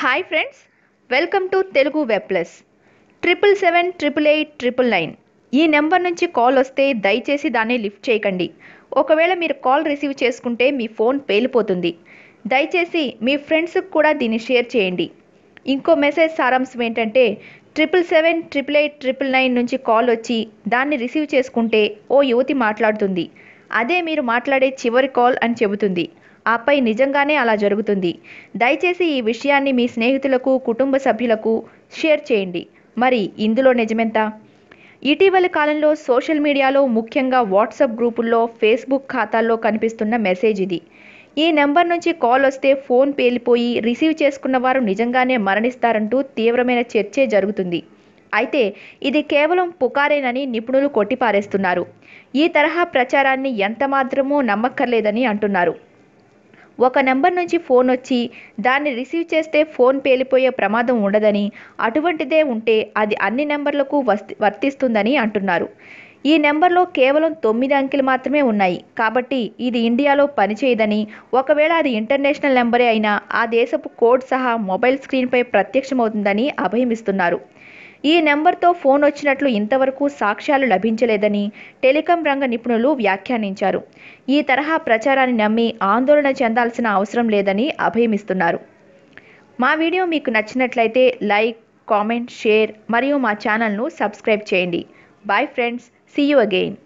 Hi friends welcome to Telugu web plus triple seven triple eight triple nine ఈ number నుంచి call వస్తే దయచేసి దాన్ని లిఫ్ట్ చేయకండి. ఒకవేళ మీరు కాల్ రిసీవ్ చేసుకుంటే మీ ఫోన్ పేలిపోతుంది. దయచేసి మీ ఫ్రెండ్స్కి కూడా దీన్ని షేర్ చేయండి. ఇంకో మెసేజ్ సారాంశం ఏంటంటే triple seven triple eight triple nine నుంచి కాల్ వచ్చి దాన్ని రిసీవ్ చేసుకుంటే ఓ యువతి మాట్లాడుతుంది. అదే మీరు మాట్లాడే చివరి కాల్ అని చెబుతుంది. ఆపై నిజంగానే అలా జరుగుతుంది. దయచేసి ఈ విషయాన్ని మీ స్నేహితులకు కుటుంబ సభ్యులకు షేర్ చేయండి. మరి ఇందులో నిజమెంత? ఇటీవలి కాలంలో సోషల్ మీడియాలో ముఖ్యంగా వాట్సాప్ గ్రూపుల్లో ఫేస్బుక్ ఖాతాల్లో కనిపిస్తున్న మెసేజ్ ఇది. ఈ నెంబర్ నుంచి కాల్ వస్తే ఫోన్ పేలిపోయి రిసీవ్ చేసుకున్న వారు నిజంగానే మరణిస్తారంటూ తీవ్రమైన చర్చే జరుగుతుంది. అయితే ఇది కేవలం పుకారేనని నిపుణులు కొట్టిపారేస్తున్నారు. ఈ తరహా ప్రచారాన్ని ఎంతమాత్రమూ నమ్మక్కర్లేదని అంటున్నారు. ఒక నెంబర్ నుంచి ఫోన్ వచ్చి దాన్ని రిసీవ్ చేస్తే ఫోన్ పేలిపోయే ప్రమాదం ఉండదని అటువంటిదే ఉంటే అది అన్ని నెంబర్లకు వస్తి వర్తిస్తుందని అంటున్నారు. ఈ నెంబర్లో కేవలం తొమ్మిది అంకెలు మాత్రమే ఉన్నాయి. కాబట్టి ఇది ఇండియాలో పనిచేయదని ఒకవేళ అది ఇంటర్నేషనల్ నెంబరే అయినా ఆ దేశపు కోడ్ సహా మొబైల్ స్క్రీన్పై ప్రత్యక్షమవుతుందని అభయమిస్తున్నారు. ఈ నెంబర్తో ఫోన్ వచ్చినట్లు ఇంతవరకు సాక్ష్యాలు లభించలేదని టెలికాం రంగ నిపుణులు వ్యాఖ్యానించారు. ఈ తరహా ప్రచారాన్ని నమ్మి ఆందోళన చెందాల్సిన అవసరం లేదని అభయమిస్తున్నారు. మా వీడియో మీకు నచ్చినట్లయితే లైక్ కామెంట్ షేర్ మరియు మా ఛానల్ను సబ్స్క్రైబ్ చేయండి. Bye friends. See you again